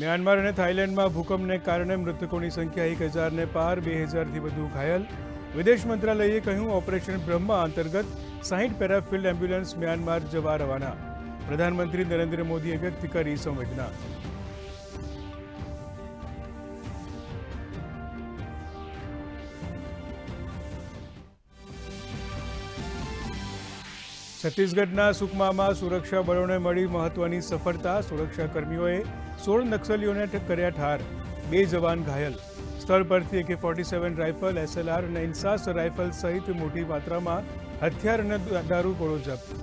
Myanmar અને થાઇલેન્ડમાં ભૂકંપને કારણે મૃતકોની સંખ્યા એક હજારને પાર, બે હજારથી વધુ ઘાયલ. વિદેશ મંત્રાલયે કહ્યું, ઓપરેશન બ્રહ્મા અંતર્ગત સાહીઠ પેરાફિલ્ડ એમ્બ્યુલન્સ મ્યાનમાર જવા રવાના. પ્રધાનમંત્રી નરેન્દ્ર મોદીએ વ્યક્ત કરી સંવેદના. છત્તીસગઢના સુકમામાં સુરક્ષા બળોને મળી મહત્વની સફળતા. સુરક્ષા કર્મીઓએ સોળ નક્સલીઓને કર્યા ઠાર. બે જવાન ઘાયલ. સ્થળ પરથી એકે ફોર્ટી સેવન રાઇફલ એસએલઆર અને ઇન્સાસ રાઇફલ સહિત મોટી માત્રામાં હથિયાર અને દારૂ ગોળો જપ્ત.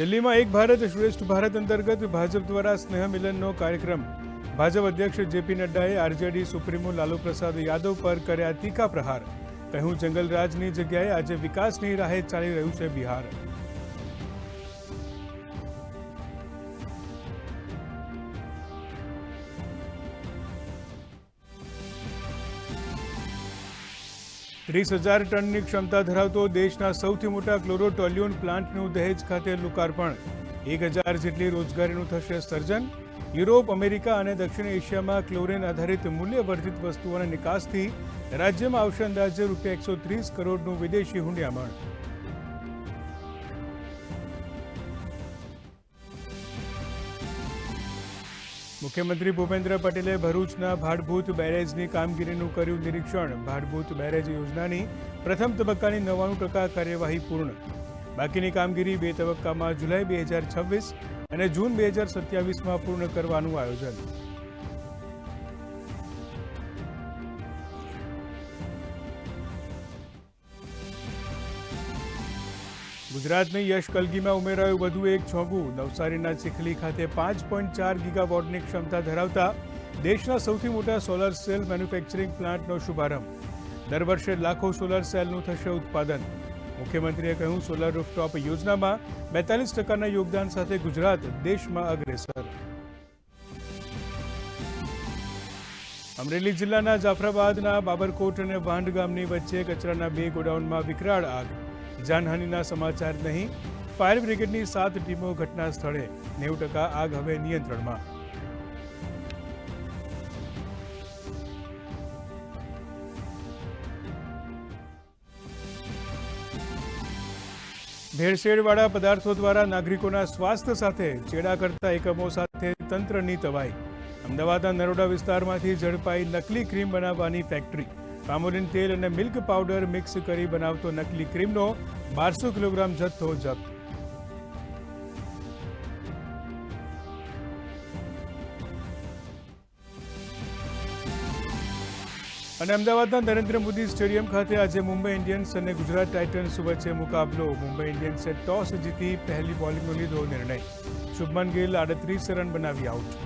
દિલ્હીમાં એક ભારત શ્રેષ્ઠ ભારત અંતર્ગત ભાજપ દ્વારા સ્નેહ મિલનનો કાર્યક્રમ. ભાજપ અધ્યક્ષ જેપી નડ્ડાએ આરજેડી સુપ્રીમો લાલુ પ્રસાદ યાદવ પર કર્યા તીખા પ્રહાર. કહ્યું જંગલરાજની જગ્યાએ આજે વિકાસની રાહે ચાલી રહ્યું છે બિહાર. ત્રીસ હજાર ટનની ક્ષમતા ધરાવતો દેશના સૌથી મોટા ક્લોરોટોલ્યુન પ્લાન્ટનું દહેજ ખાતે લોકાર્પણ. એક હજાર જેટલી રોજગારીનું થશે સર્જન. યુરોપ, અમેરિકા અને દક્ષિણ એશિયામાં ક્લોરીન આધારિત મૂલ્યવર્ધિત વસ્તુઓના નિકાસથી રાજ્યમાં આવશે અંદાજે રૂપિયા એકસો ત્રીસ કરોડનું વિદેશી હુંડિયામણ. મુખ્યમંત્રી ભૂપેન્દ્ર પટેલે ભરૂચના ભાડભૂત બેરેજની કામગીરીનું કર્યું નિરીક્ષણ. ભાડભૂત બેરેજ યોજનાની પ્રથમ તબક્કાની નવ્વાણું ટકા કાર્યવાહી પૂર્ણ બાકીની કામગીરી બે તબક્કામાં જુલાઈ બે હજાર છવ્વીસ અને જૂન બે હજાર સત્યાવીસમાં પૂર્ણ કરવાનું આયોજન. ગુજરાતની યશ કલગીમાં ઉમેરાયું વધુ એક છોગું. નવસારીના ચીખલી ખાતે પાંચ પોઈન્ટ ચાર ગીગાવોટની ક્ષમતા ધરાવતા દેશના સૌથી મોટા સોલર સેલ મેન્યુફેક્ચરિંગ પ્લાન્ટનો શુભારંભ. દર વર્ષે લાખો સોલર સેલનું થશે ઉત્પાદન. મુખ્યમંત્રીએ કહ્યું સોલર રૂફટોપ યોજનામાં બેતાલીસ ટકાના યોગદાન સાથે ગુજરાત દેશમાં અગ્રેસર. અમરેલી જિલ્લાના જાફરાબાદના બાબરકોટ અને વાંડ ગામની વચ્ચે કચરાના બે ગોડાઉનમાં વિકરાળ આગ. જાનહાનિના સમાચાર નહીં, ફાયર બ્રિગેડની સાત ટીમો ઘટના સ્થળે. નેવું ટકા આગ હવે નિયંત્રણમાં. ભેળસેળવાળા પદાર્થો દ્વારા નાગરિકોના સ્વાસ્થ્ય સાથે ચેડા કરતા એકમો સાથે તંત્રની તવાઈ. અમદાવાદના નરોડા વિસ્તારમાંથી ઝડપાઈ નકલી ક્રીમ બનાવવાની ફેક્ટરી. પામોલિન તેલ અને મિલ્ક પાવડર મિક્સ કરી બનાવતો નકલી ક્રીમનો બારસો કિલોગ્રામ જથ્થો જપ્ત. અને અમદાવાદના નરેન્દ્ર મોદી સ્ટેડિયમ ખાતે આજે મુંબઈ ઇન્ડિયન્સ અને ગુજરાત ટાઇટન્સ વચ્ચે મુકાબલો. મુંબઈ ઇન્ડિયન્સે ટોસ જીતી પહેલી બોલિંગનો લીધો નિર્ણય. શુભમન ગિલ આડત્રીસ રન બનાવી આઉટ